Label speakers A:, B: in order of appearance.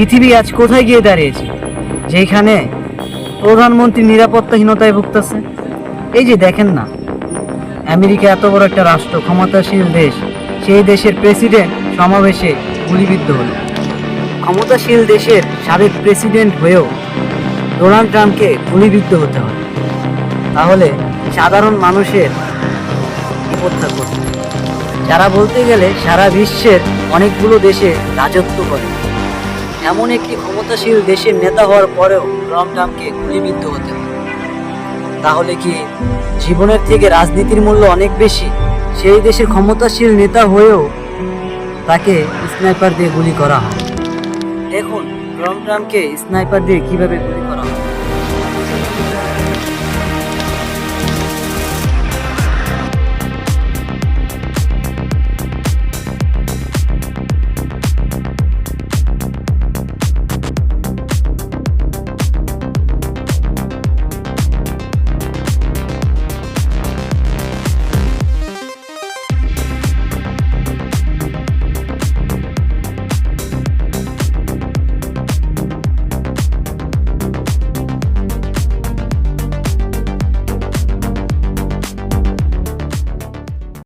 A: পৃথিবী আজ কোথায় গিয়ে দাঁড়িয়েছে? যেখানে প্রধানমন্ত্রী নিরাপত্তাহীনতায় ভুগতেছে? এই যে দেখেন না, আমেরিকা এত বড় একটা রাষ্ট্র, ক্ষমতাশীল দেশ, সেই দেশের প্রেসিডেন্ট সমাবেশে গুলিবিদ্ধ হল। ক্ষমতাশীল দেশের সাবেক প্রেসিডেন্ট হয়েও ডোনাল্ড ট্রাম্পকে গুলিবিদ্ধ হতে হয়। তাহলে সাধারণ মানুষের বিপদটা করবে যারা বলতে গেলে সারা বিশ্বের অনেকগুলো দেশে রাজত্ব করে। এমন একটি ক্ষমতাশীল দেশের নেতা হওয়ার পরেও ট্রাম্পকে গুলিবিদ্ধ হতে হয়। তাহলে কি জীবনের থেকে রাজনীতির মূল্য অনেক বেশি? সেই দেশের ক্ষমতাশীল নেতা হয়েও তাকে স্নাইপার দিয়ে গুলি করা হয়। দেখুন ট্রাম্পকে স্নাইপার দিয়ে কীভাবে গুলি